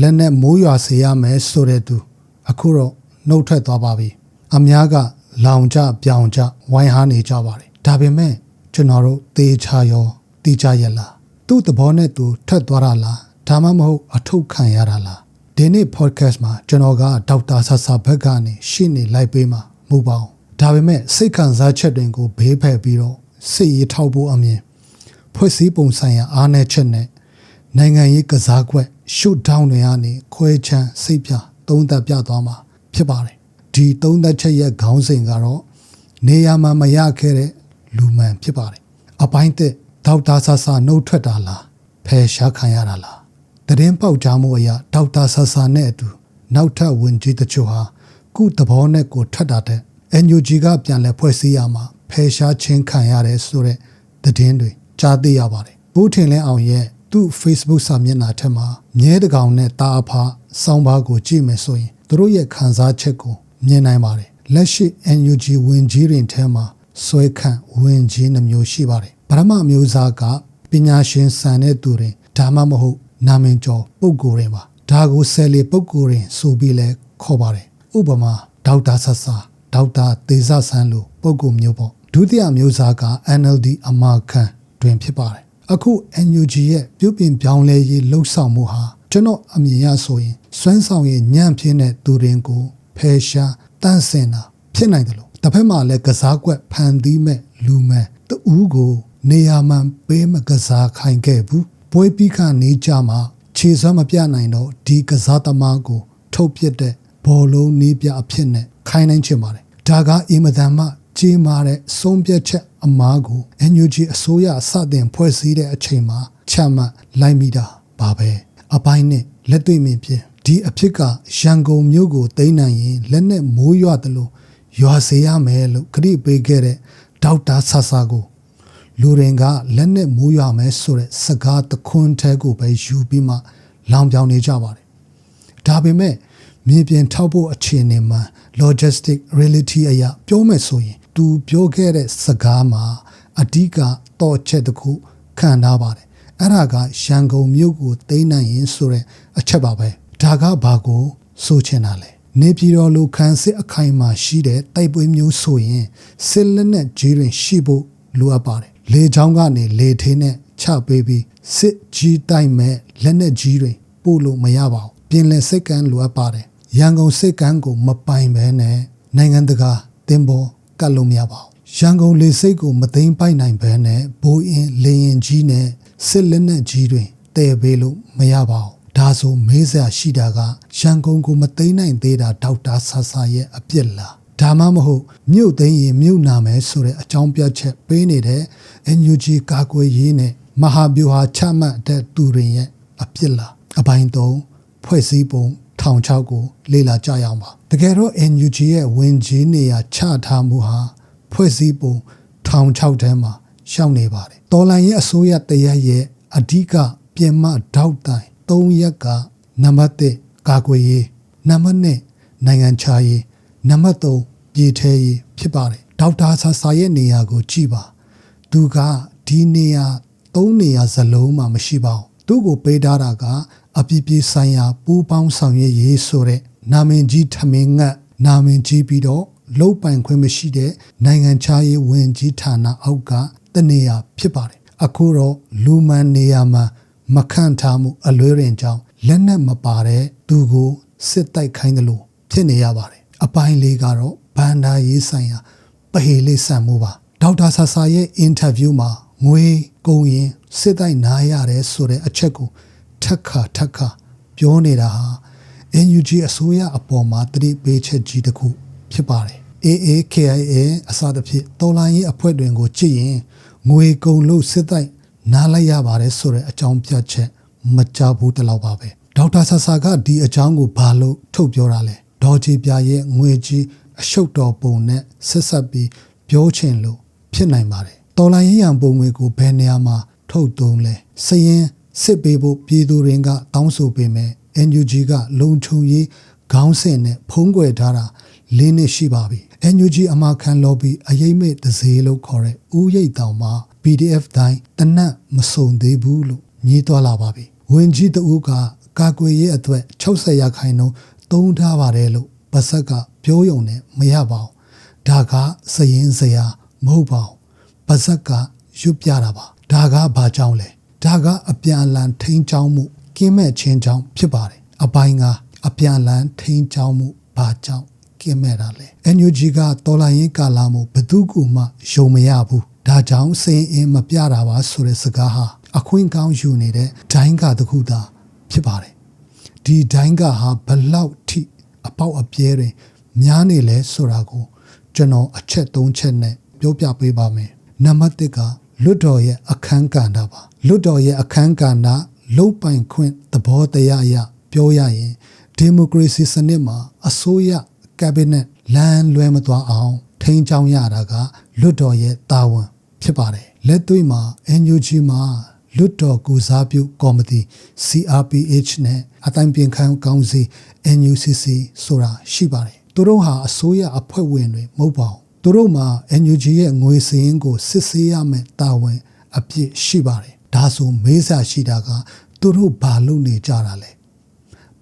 လက်နဲ့မိုးရွာစေရမယ်ဆိုတဲ့သူ အခုတော့နှုတ်ထွက်သွားပါပြီအများကလောင်ကြပြောင်ကြဝိုင်းဟားနေကြပါတယ်ဒါပေမဲ့ကျွန်တော်တို့သေချာရောတိကျရက်လားသူ့သဘောနဲ့သူထွက်သွားတာလားဒါမှမဟုတ်အထုတ်ခံရတာလားဒီနေ့ podcast မှာကျွန်တော်ကဒေါက်တာဆဆာဘက်ကနေရှင်းနေလိုက်ပေးမှာမဟုတ်ပါဘူးဒါပေမဲ့စိတ်ခံစားချက်တွေကိုဘေးဖယ်ပြီးတော့စိတ်ရထောက်ဖို့အမြင်ဖွဲ့စည်းပုံဆိုင်ရာအားနည်းချက်နဲ့ နိုင်ငံရေးကစားကွက်ရှုဒေါင်းတွေကနေခွဲချမ်းစိတ်ပြသုံးသပ်ပြသွားမှာဖြစ်ပါတယ်ဒီသုံးသပ်ချက်ရဲ့ခေါင်းစဉ်ကတော့နေရာမှာမရခဲ့တဲ့လူမှန်ဖြစ်ပါတယ်အပိုင်းသက်ဒေါက်တာဆဆာနှုတ်ထွက်တာလားဖယ်ရှားခံရတာလားတရင်ပေါက်ကြားမှုအရာဒေါက်တာဆဆာနဲ့အတူနောက်ထပ်ဝင်ကြီးတချို့ဟာကုသဘောနဲ့ကိုထပ်တာတဲ့ NUG ကပြန်လဲဖွဲ့စည်းရမှာဖယ်ရှားချင်းခံရတယ်ဆိုတဲ့သတင်းတွေကြားသိရပါတယ်။ဘူးထင်လင်းအောင်ရဲ့ သူ့ Facebook စာမျက်နှာထက်မှာမြဲတကောင်နဲ့တာအဖာစောင်းပါးကိုကြည့်မယ်ဆိုရင်သူတို့ရဲ့ခံစားချက်ကိုမြင်နိုင်ပါတယ်။လက်ရှိ NUG ဝင်ကြီးတွေထဲမှာဆွဲခန့်ဝင်ကြီးနှမျိုးရှိပါတယ်။ပထမမျိုးစားကပညာရှင်ဆန်တဲ့သူတွေဒါမှမဟုတ် နာမည်ကျော်ပုဂ္ဂိုလ်တွေပါဒါကိုဆယ်လီပုဂ္ဂိုလ်တွေဆိုပြီးလဲခေါ်ပါတယ်ဥပမာဒေါက်တာဆဆာဒေါက်တာသေဇဆန်းလိုပုဂ္ဂိုလ်မျိုးပေါ့ဒုတိယမျိုးစားက NLD အမာခံတွင်ဖြစ်ပါတယ် အခု NUG ရဲ့ပြုပြင်ပြောင်းလဲရေးလှုပ်ဆောင်မှုဟာကျွန်တော်အမြင်ရဆိုရင်စွမ်းဆောင်ရည်ညံ့ဖြစ်တဲ့သူတွေကိုဖယ်ရှားတန့်စင်တာဖြစ်နိုင်တယ်လို့တစ်ဖက်မှာလည်းကစားကွက်ဖန်တီးမဲ့လူမှန်တူးကို နေရာမှန်ပေးမကစားခိုင်းခဲ့ဘူးပွဲပြီးခနေကြမှာခြေစွမ်းမပြနိုင်တော့ဒီကစားသမားကို ထုတ်ပစ်တဲ့ဘောလုံးနီးပြအဖြစ်နဲ့ခိုင်းနိုင်ချင်ပါတယ်ဒါကအင်မတန်မှ ကြီးမားတဲ့ဆုံးဖြတ်ချက်အမားကို NUG အစိုးရစတင်ဖွဲ့စည်းတဲ့အချိန်မှာချမှတ်လိုက်မိတာပါပဲအပိုင်းနဲ့လက်တွေ့မြင်ဖြင့်ဒီအဖြစ်ကရန်ကုန်မြို့ကိုတိမ့်နိုင်ရင်လက်နဲ့မိုးရွာတယ်လို့ရွာစေရမယ်လို့ခရီးပေးခဲ့တဲ့ဒေါက်တာဆဆာကိုလူတွေကလက်နဲ့မိုးရွာမယ်ဆိုတဲ့စကားတခွန်းထဲကိုပဲယူပြီးမှလောင်ပြောင်နေကြပါတယ်။ဒါပေမဲ့မြေပြင်ထောက်ဖို့အခြေအနေမှာ logistic reality အရာပြောမယ်ဆိုရင် သူပြောခဲ့တဲ့စကားမှာအဓိကတော့ချက်တစ်ခုခံထားပါတယ်။အဲ့ဒါကရန်ကုန်မြို့ကိုသိမ်းနိုင်ရင်ဆိုတဲ့အချက်ပါပဲ။ဒါကဘာကိုဆိုချင်တာလဲ။နေပြည်တော်လိုခန်းစစ်အခိုင်မှာရှိတဲ့တိုက်ပွဲမျိုးဆိုရင်စစ်လက်နက်ကြီးတွေရှိဖို့လိုအပ်ပါတယ်လေချောင်းကနေလေထင်းနဲ့ချပေးပြီးစစ်ကြီးတိုက်မဲ့လက်နက်ကြီးတွေပို့လို့မရပါဘူးပြင်လယ်စိတ်ကမ်းလိုအပ်ပါတယ်ရန်ကုန်စိတ်ကမ်းကိုမပိုင်ဘဲနဲ့နိုင်ငံတကာတင်ပေါ် ကတ်လို့မရပါဘူးရန်ကုန်လေစိတ်ကိုမသိမ်းပိုက်နိုင်ဘဲနဲ့ဘိုးအင်းလေရင်ကြီးနဲ့စစ်လက်နက်ကြီးတွေတည်ပေးလို့မရပါဘူးဒါဆိုမေးစရာရှိတာကရန်ကုန်ကိုမသိမ်းနိုင်သေးတာဒေါက်တာဆာဆာရဲ့အပြစ်လားဒါမှမဟုတ်မြို့သိမ်းရင်မြို့နာမယ်ဆိုတဲ့အကြောင်းပြချက်ပေးနေတဲ့ NUG ကာကွယ်ရေးနဲ့မဟာဗျူဟာချမှတ်တဲ့သူတွေရဲ့အပြစ်လားအပိုင်း၃ဖွဲ့စည်းပုံ ထောင်ချောက်ကိုလေ့လာကြရအောင်ပါတကယ်တော့ NUG ရဲ့ဝင်ကြီးနေရာချထားမှုဟာဖွဲ့စည်းပုံထောင်ချောက်ထဲမှာရှောက်နေပါတယ်တော်လိုင်းရဲ့အစိုးရတရက်ရဲ့အဓိကပြင်မထောက်တိုင်၃ရက်ကနံပါတ်1ကာကွယ်ရေးနံပါတ်2နိုင်ငံခြားရေးနံပါတ်3ပြည်ထဲရေးဖြစ်ပါတယ်ဒေါက်တာဆာဆာရဲ့နေရာကိုကြည့်ပါသူကဒီနေရာသုံးနေရာစလုံးမှာမရှိပါဘူးသူ့ကိုပေးထားတာက အပြည့်ပြည့်ဆိုင်ရာပူးပေါင်းဆောင်ရွက်ရေးဆိုတဲ့နာမည်ကြီးထမင်းငတ်နာမည်ကြီးပြီးတော့လုတ်ပိုင်ခွင့်မရှိတဲ့နိုင်ငံခြားရေးဝန်ကြီးဌာနအောက်ကတနေရာဖြစ်ပါတယ်အခုတော့လူမှန်နေရာမှာမခန့်ထားမှုအလွဲရင်ကြောင့်လက်နက်မပါတဲ့သူကိုစစ်တိုက်ခိုင်းတယ်လို့ဖြစ်နေရပါတယ်အပိုင်းလေးကတော့ဘန္ဒာရေးဆိုင်ရာပဟေလေးဆန်မှုပါဒေါက်တာဆာဆာရဲ့အင်တာဗျူးမှာငွေကုန်ရင်စစ်တိုက်နားရတယ်ဆိုတဲ့အချက်ကို ထက်ခါထက်ခါပြောနေတာဟာ NUG အစိုးရအပေါ်မှာတတိပေးချက်ကြီးတစ်ခုဖြစ်ပါတယ် AAKIA အစသဖြင့်တော်လိုင်းရေးအဖွဲ့တွင်ကိုကြည့်ရင်ငွေကုန်လို့စစ်တိုက်နားလိုက်ရပါတယ်ဆိုတဲ့အကြောင်းပြချက်မကြဘူးတလောက်ပါပဲဒေါက်တာဆာဆာကဒီအကြောင်းကိုဘာလို့ထုတ်ပြောတာလဲဒေါ်ချီပြရဲ့ငွေကြီးအရှုပ်တော်ပုံနဲ့ဆက်ဆက်ပြီးပြောချင်လို့ဖြစ်နိုင်ပါတယ်တော်လိုင်းရေးရန်ပုံငွေကိုဘယ်နေရာမှာထုတ်သုံးလဲစရင် စစ်ပေးဖို့ပြည်သူတွေကတောင်းဆိုပေမဲ့ NUG ကလုံခြုံရေးခေါင်းစဉ်နဲ့ဖုံးကွယ်ထားတာလေးနှစ်ရှိပါပြီ NUG အမခံ lobby အရေးမဲ့တစေလို့ခေါ်တဲ့ဦးရိတ်တောင်မှာ PDF တိုင်းတနတ်မစုံသေးဘူးလို့ညှိသွားလာပါပြီဝင်ကြီးတူကကာကွယ်ရေးအတွက်60ရာခိုင်နှုန်းသုံးထားပါတယ်လို့ပါဆက်ကပြောရုံနဲ့မရပါဘူးဒါကစရင်စရာမဟုတ်ပါဘူးပါဆက်ကရွတ်ပြတာပါဒါကဘာကြောင့်လဲ ဒါကအပြန်အလှန်ထိန်းချောင်းမှုကင်းမဲ့ချင်းချောင်းဖြစ်ပါတယ်အပိုင်းကအပြန်အလှန်ထိန်းချောင်းမှုဘာကြောင့်ကင်းမဲ့တာလဲ NUG ကတော်လိုင်းရင်ကာလာမှုဘယ်သူကမှယုံမရဘူးဒါကြောင့်စင်အင်းမပြတာပါဆိုတဲ့စကားဟာအခွင့်ကောင်းယူနေတဲ့ဒိုင်းကတခုသာဖြစ်ပါတယ်ဒီဒိုင်းကဟာဘလောက်ထိအပေါက်အပြဲတွေများနေလဲဆိုတာကိုကျွန်တော်အချက်၃ချက်နဲ့ပြောပြပေးပါမယ်နံပါတ်1က လွတ်တော်ရဲ့အခန်းကဏ္ဍပါလွတ်တော်ရဲ့အခန်းကဏ္ဍလုတ်ပိုင်ခွင့်သဘောတရားအရပြောရရင်ဒီမိုကရေစီစနစ်မှာအစိုးရကက်ဘိနက်လမ်းလွဲမသွားအောင် ထိန်းချောင်းရတာကလွတ်တော်ရဲ့တာဝန်ဖြစ်ပါတယ်လက်တွေ့မှာ NUG မှာလွတ်တော်ကူစားပြုကော်မတီ CRPH နဲ့အတိုင်းပြင်ခံကောင်စီ NUCC ဆိုတာရှိပါတယ်သူတို့ဟာအစိုးရအဖွဲ့ဝင်တွေမဟုတ်ပါဘူး သူတို့မှာ NUG ရဲ့ငွေစည်းရင်းကိုစစ်ဆေးရမယ်တာဝန်အပြည့်ရှိပါတယ်ဒါဆိုမေးစာရှိတာကသူတို့ဘာလုပ်နေကြတာလဲ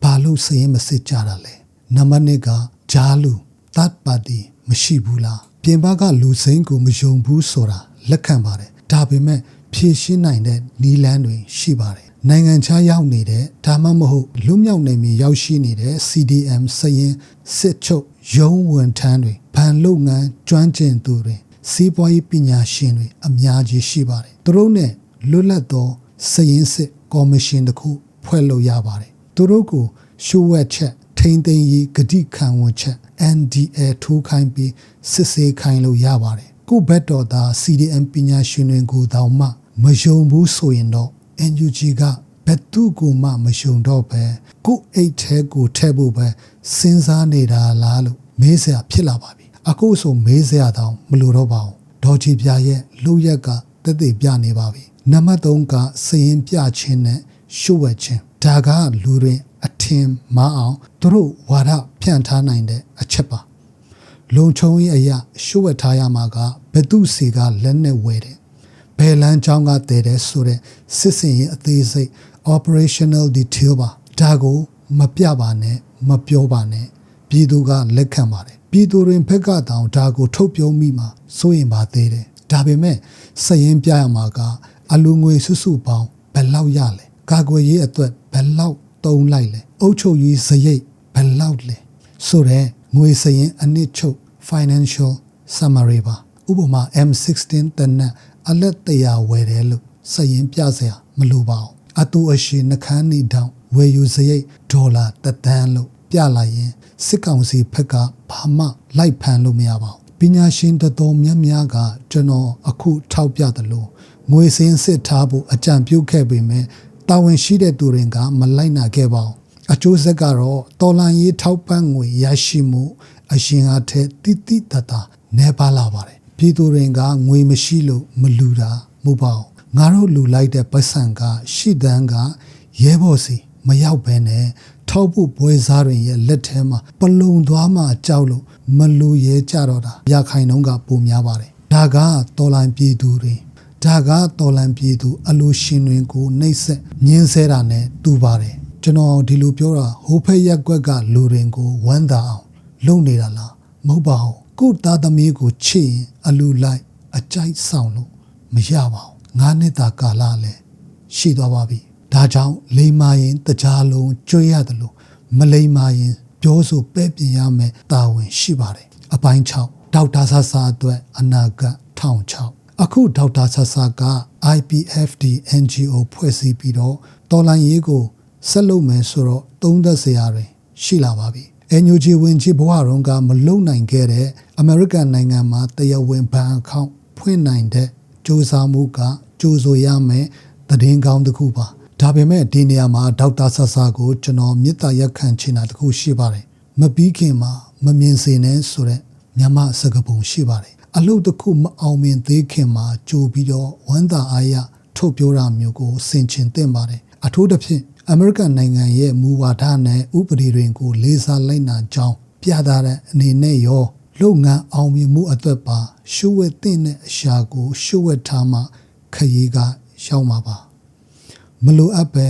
ဘာလို့စည်ရင်မစစ်ကြတာလဲနံပါတ်1ကဂျားလူ third party မရှိဘူးလားပြင်ပကလူစိမ်းကိုမယုံဘူးဆိုတာလက်ခံပါတယ်ဒါပေမဲ့ဖြည့်ရှင်းနိုင်တဲ့နီလန်းတွေရှိပါတယ်နိုင်ငံခြားရောက်နေတဲ့ဒါမှမဟုတ်လူမြောက်နေမီရောက်ရှိနေတဲ့ CDM စရင်စစ်ချုပ်ရုံးဝန်ထမ်းတွေ ဗန်လုပ်ငန်းကျွမ်းကျင်သူတွေစီးပွားရေးပညာရှင်တွေအများကြီးရှိပါတယ်သူတို့ ਨੇ လွတ်လပ်သောစရင်စစ်ကော်မရှင်တစ်ခုဖွဲ့လို့ရပါတယ်သူတို့ကိုရှုဝက်ချက်ထိန်းသိမ်းရေးဂတိခံဝန်ချက် NDA ထိုးခိုင်းပြီးစစ်ဆေးခိုင်းလို့ရပါတယ်ခုဘက်တော်သား CDM ပညာရှင်တွေကိုတောင်မှမယုံဘူးဆိုရင်တော့ NUG ကဘယ်သူကိုမှမယုံတော့ပဲကိုအိတ်ထဲကိုထဲဖို့ပဲစဉ်းစားနေတာလားလို့မေးစရာဖြစ်လာပါပြီ အခုဆိုမေးစရာတောင်မလိုတော့ပါဘူးဒေါ်ချီပြရဲ့လူရက်ကတက်တည်ပြနေပါပြီနံပါတ်3ကစရင်ပြခြင်းနဲ့ရှုပ်ဝဲခြင်းဒါကလူတွေအထင်မအောင်သူတို့ဝါဒဖြန့်ထားနိုင်တဲ့အချက်ပါလုံချုံရဲ့အရာရှုပ်ဝဲထားရမှာကဘသူစီကလက်နဲ့ဝဲတယ်ဘယ်လမ်းကြောင်းကတည်တယ်ဆိုတဲ့စစ်စင်ရေးအသေးစိတ် operational detail ပါဒါကို မပြပါနဲ့မပြောပါနဲ့ပြည်သူကလက်ခံပါတယ် ပြည်သူတွေဘက်ကတောင်ဒါကိုထုတ်ပြောမိမှာစိုးရင်ပါသေးတယ်ဒါပေမဲ့စရင်ပြရမှာကအလူငွေစုစုပေါင်းဘယ်လောက်ရလဲကာကွယ်ရေးအတွက်ဘယ်လောက်တုံးလိုက်လဲအုပ်ချုပ်ရေးစရိတ်ဘယ်လောက်လဲဆိုတော့ငွေစရင်အနည်းချုပ် financial summary ပါဥပမာ M16 တနက်အလက်တရာဝယ်တယ်လို့စရင်ပြစရာမလိုပါဘူးအတူအရှိနှခမ်းနေတောင်ဝယ်ယူစရိတ်ဒေါ်လာတသန်းလို့ပြလိုက်ရင် စစ်ကောင်စီဘက်ကဘာမှလိုက်ဖန်လို့မရပါဘူးပညာရှင်တော်တော်များများကကျွန်တော်အခုထောက်ပြတယ်လို့ငွေစင်းစစ်ထားဖို့အကြံပြုခဲ့ပေမဲ့တာဝန်ရှိတဲ့သူတွေကမလိုက်နာခဲ့ပါဘူးအကျိုးဆက်ကတော့တော်လန်ရေးထောက်ပံ့ငွေရရှိမှု အရှင်အားထက်တိတိတတ်တာနေပါလာပါတယ်ပြည်သူတွေကငွေမရှိလို့မလူတာမဟုတ်ပါဘူးငါတို့လူလိုက်တဲ့ပတ်စံက ရှိတန်းကရဲဘော်စီမရောက်ဘဲနဲ့ ထောက်ဖို့ပွဲစားတွေရဲ့လက်ထဲမှာပလုံသွားမှကြောက်လို့မလူရဲကြတော့တာရခိုင်နှုန်းကပုံများပါတယ်ဒါကတော်လန်ပြည်သူတွေဒါကတော်လန်ပြည်သူ အလိုရှင်တွေကိုနှိပ်စက်ညှင်းဆဲတာနဲ့တူပါတယ်ကျွန်တော်ဒီလိုပြောတာဟိုဖက်ရက်ကွက်ကလူတွေကိုဝမ်းသာအောင် လုပ်နေတာလားမဟုတ်ပါဘူးကိုသားသမီးကိုချစ်ရင်အလူလိုက်အကြိုက်ဆောင်လို့မရပါဘူးငါးနှစ်သာကာလလည်းရှိသွားပါပြီ ဒါကြောင့်လိမ္မာရင်တကြားလုံးကြွေးရတယ်လို့မလိမ္မာရင်ပြောဆိုပဲ့ပြင်ရမယ်တာဝန်ရှိပါတယ်အပိုင်း6ဒေါက်တာဆာဆာအတွက်အနာဂတ်1006အခုဒေါက်တာဆာဆာက IPFD NGO ဖွဲ့စည်းပြီးတော့တော်လိုင်းရေးကိုဆက်လုပ်မယ်ဆိုတော့သုံးသက်စရာတွေရှိလာပါပြီ NUG ဝင်ကြီးဘဝရုံးကမလုံနိုင်ခဲ့တဲ့အမေရိကန်နိုင်ငံမှာတရားဝင်ဘဏ်အကောင့်ဖွင့်နိုင်တဲ့စ조사မှုကကြိုးဆိုရမယ်သတင်းကောင်းတစ်ခုပါ ဒါပေမဲ့ဒီနေရာမှာဒေါက်တာဆာဆာကိုကျွန်တော်မေတ္တာရက်ခံချင်တာတစ်ခုရှိပါတယ်မပြီးခင်မှာမမြင်စေနဲ့ဆိုတဲ့မြန်မာစကားပုံရှိပါတယ်အလုပ်တစ်ခုမအောင်မြင်သေးခင်မှာကြိုပြီးတော့ဝမ်းသာအားရထုတ်ပြောတာမျိုးကိုဆင်ခြင်သင့်ပါတယ်အထူးသဖြင့်အမေရိကန်နိုင်ငံရဲ့မူဝါဒနဲ့ဥပဒေတွေကိုလေးစားလိုက်နာကြောင်းပြသတဲ့အနေနဲ့ရောလုပ်ငန်းအောင်မြင်မှုအတွက်ပါရှုဝဲတဲ့အရာကိုရှုဝဲထားမှခရီးကရောက်မှာပါ မလိုအပ်ပဲ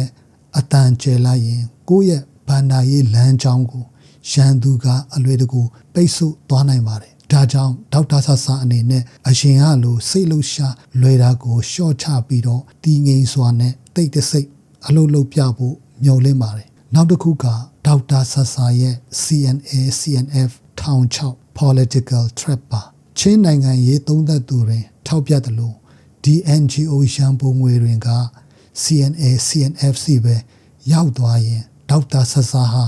အတန်ကျဲလိုက်ရင် ကိုယ့်ရဲ့ဘန္နာရေးလမ်းကြောင်းကိုရန်သူကအလွေတကူပိတ်ဆို့သွားနိုင်ပါတယ်ဒါကြောင့်ဒေါက်တာဆာဆာအနေနဲ့အရင်ကလိုစိတ်လှရှာလွယ်တာကိုရှော့ချပြီးတော့တည်ငြိမ်စွာနဲ့တိတ်တဆိတ်အလုပ်လုပ်ပြဖို့မျှော်လင့်ပါတယ်နောက်တစ်ခုကဒေါက်တာဆာဆာရဲ့ CNA CNF ထောင်6 political trap ပါချင်းနိုင်ငံရေးသုံးသက်သူတွေထောက်ပြတယ်လို့ DNGO ရန်ပုံငွေတွေက CNA CNFC ပဲရောက်သွားရင်ဒေါက်တာဆဆာဟာ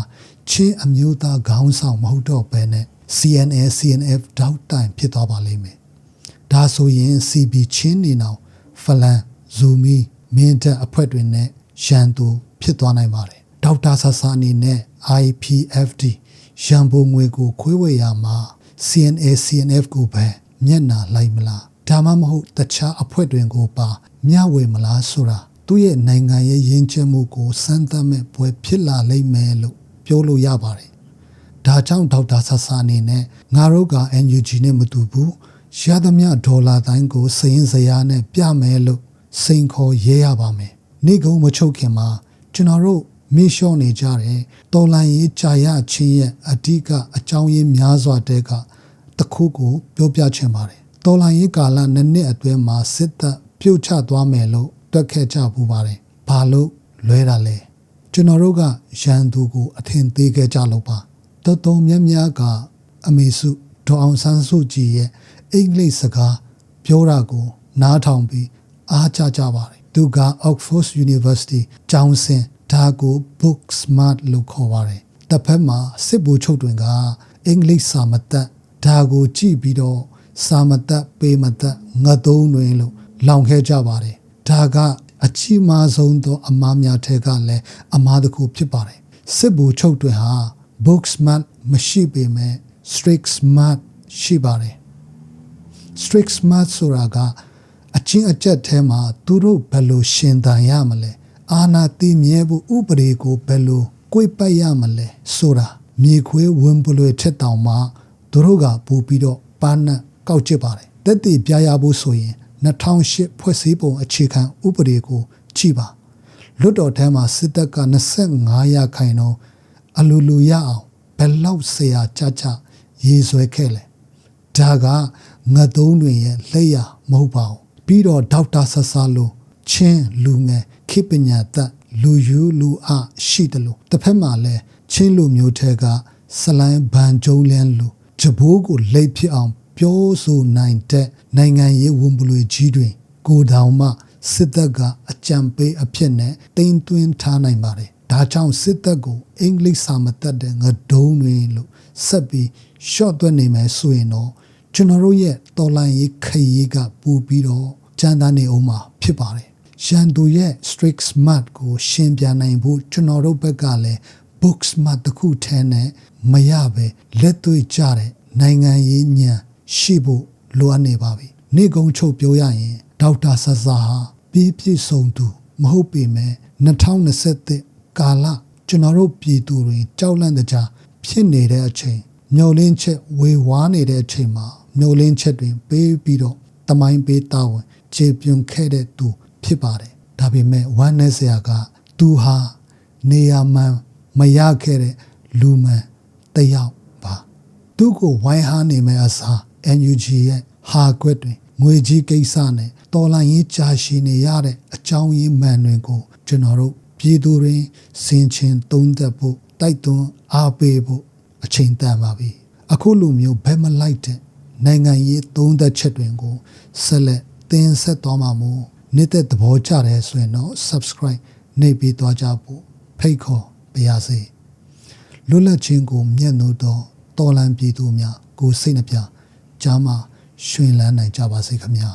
ချင်းအမျိုးသားခေါင်းဆောင်မဟုတ်တော့ဘဲနဲ့ CNA CNF ဒေါက်တိုင်ဖြစ်သွားပါလိမ့်မယ်။ဒါဆိုရင် CB ချင်းနေနောင်ဖလန်ဇူမီမင်းတပ်အဖွဲ့တွေနဲ့ရန်သူဖြစ်သွားနိုင်ပါတယ်။ဒေါက်တာဆဆာအနေနဲ့ IPFD ရန်ပုံငွေကိုခွဲဝေရမှာ CNA CNF ကိုပဲမျက်နာလိုက်မလားဒါမှမဟုတ်တခြားအဖွဲ့တွေကိုပါမျှဝေမလားဆိုတာ သူ့ရဲ့နိုင်ငံရဲ့ယဉ်ကျေးမှုကိုစမ်းသပ်မဲ့ပွဲဖြစ်လာလိမ့်မယ်လို့ပြောလို့ရပါတယ်။ဒါကြောင့်ဒေါက်တာဆဆာအနေနဲ့ငါတို့က NUG နဲ့မတူဘူးရသမျှဒေါ်လာတိုင်းကိုစရင်စရာနဲ့ပြမယ်လို့စိန်ခေါ်ရဲရပါမယ်။နေကုန်းမချုပ်ခင်မှာကျွန်တော်တို့မေ့လျှော့နေကြတယ်တော်လန်ရေးကြာရချင်းရဲ့အဓိကအကြောင်းရင်းများစွာတဲကတစ်ခုကိုပြောပြချင်ပါတယ်တော်လန်ရေးကာလနှစ်နှစ်အတွင်းမှာစစ်တပ်ပြုတ်ချသွားမယ်လို့ တွက်ခဲ့ကြပူပါတယ်ဘာလို့လွဲတာလဲကျွန်တော်တို့ကရန်သူကို အထင်သေးခဲ့ကြလို့ပါတော်တော်များများကအမေစုဒေါအောင်ဆန်းစုကြည်ရဲ့အင်္ဂလိပ်စကားပြောတာကို နားထောင်ပြီးအားကြကြပါတယ်သူက Oxford University ကျောင်းဆင်းဒါကို book smart လို့ခေါ်ပါတယ်တစ်ဖက်မှာစစ်ဘူချုပ်တွင်ကအင်္ဂလိပ်စာမတတ်ဒါကိုကြည့်ပြီးတော့စာမတတ်ပေမတတ်ငတ်သုံးတွင်လို့လောင်ခဲ့ကြပါတယ် ဒါကအချီးမားဆုံးသောအမားများထဲကလည်းအမားတစ်ခုဖြစ်ပါတယ်စစ်ဘူချုပ်တွင်ဟာ book smart မရှိပေမဲ့ strict smart ရှိပါတယ် strict smart ဆိုတာကအချင်းအကျက်ထဲမှာသူတို့ဘယ်လိုရှင်သန်ရမလဲအာနာတိမြဲဖို့ဥပဒေကိုဘယ်လိုကိုယ်ပတ်ရမလဲဆိုတာမြေခွေးဝင်ပလွေထက်တောင်မှသူတို့ကပူပြီးတော့ပန်းနဲ့ကောက်ကျစ်ပါတယ်တက်တည်ပြရဖို့ဆိုရင် 2008ဖွဲ့စည်းပုံအခြေခံဥပဒေကိုကြည့်ပါလွတ်တော်ထဲမှာစစ်တပ်က25ရာခိုင်နှုန်းအလူလူရအောင်ဘယ်လောက်ဆရာကြကြရေးဆွဲခဲ့လဲဒါကငတ်သုံးတွင်ရဲ့လက်ရမဟုတ်ပါဘူးပြီးတော့ဒေါက်တာဆဆာလိုချင်းလူငယ်ခေပညာတတ်လူယူလူအရှိတယ်လို့တစ်ဖက်မှာလဲချင်းလူမျိုးထဲကဆလိုင်းဘန်ကျုံလန်းလူဂျဘိုးကိုလိတ်ဖြစ်အောင် ပြောဆိုနိုင်တဲ့နိုင်ငံရေးဝန်ပလွေကြီးတွင် ကိုတောင်မှစစ်တပ်ကအကြံပေးအဖြစ်နဲ့တင်သွင်းထားနိုင်ပါတယ်ဒါကြောင့်စစ်တပ်ကိုအင်္ဂလိပ်စာမတတ်တဲ့ငဒုံတွင်လို့ဆက်ပြီးရှော့သွက်နေမယ်ဆိုရင်တော့ကျွန်တော်တို့ရဲ့တော်လိုင်းရေးခရီးကပူပြီးတော့ကြမ်းတမ်းနေအောင်မှာဖြစ်ပါတယ်ရန်သူရဲ့ strict smart ကိုရှင်းပြနိုင်ဖို့ကျွန်တော်တို့ဘက်ကလည်း book smart တစ်ခုထဲနဲ့မရပဲလက်တွေ့ကြတဲ့နိုင်ငံရေးညံ ရှိဖို့လိုအပ်နေပါပြီ။နေကုန်းချုပ်ပြောရရင်ဒေါက်တာဆဆာဟာပြည်ပြည့်စုံသူမဟုတ်ပေမဲ့2021ကာလကျွန်တော်တို့ပြည်သူတွေကြောက်လန့်ကြဖြစ်နေတဲ့အချိန်မျောလင်းချက်ဝေဝါးနေတဲ့အချိန်မှာမျောလင်းချက်တွင်ပေးပြီးတော့တမိုင်းပေးတာဝန်ခြေပြုံခဲ့တဲ့သူဖြစ်ပါတယ်ဒါပေမဲ့ဝမ်းနည်းစရာကသူဟာနေရာမှန်မရခဲ့တဲ့လူမှန်တယောက်ပါသူ့ကိုဝိုင်းဟားနေမဲ့အစား NUG ရဲ့ဟာကွက်တွေငွေကြီးကိစ္စနဲ့တော်လိုင်းရေးကြာရှည်နေရတဲ့အကြောင်းရင်းမှန်တွေကို ကျွန်တော်တို့ပြည်သူတွေစင်ချင်သုံးသပ်ဖို့တိုက်တွန်းအားပေးဖို့အချိန်တန်ပါပြီအခုလိုမျိုးဘယ်မလိုက်တဲ့နိုင်ငံရေးသုံးသက်ချက်တွေကိုဆက်လက်သင်ဆက်သွားမှာမို့နေတဲ့သဘောကျတယ်ဆိုရင်တော့ subscribe နှိပ်ပြီးသွားကြဖို့ဖိတ်ခေါ်ပါရစေလွတ်လပ်ခြင်းကိုမျက်နှာတော်တော်လန်ပြည်သူများကိုစိတ်နှပြ ကြားမှာရှင်လန်းနိုင်ကြပါစေခင်ဗျာ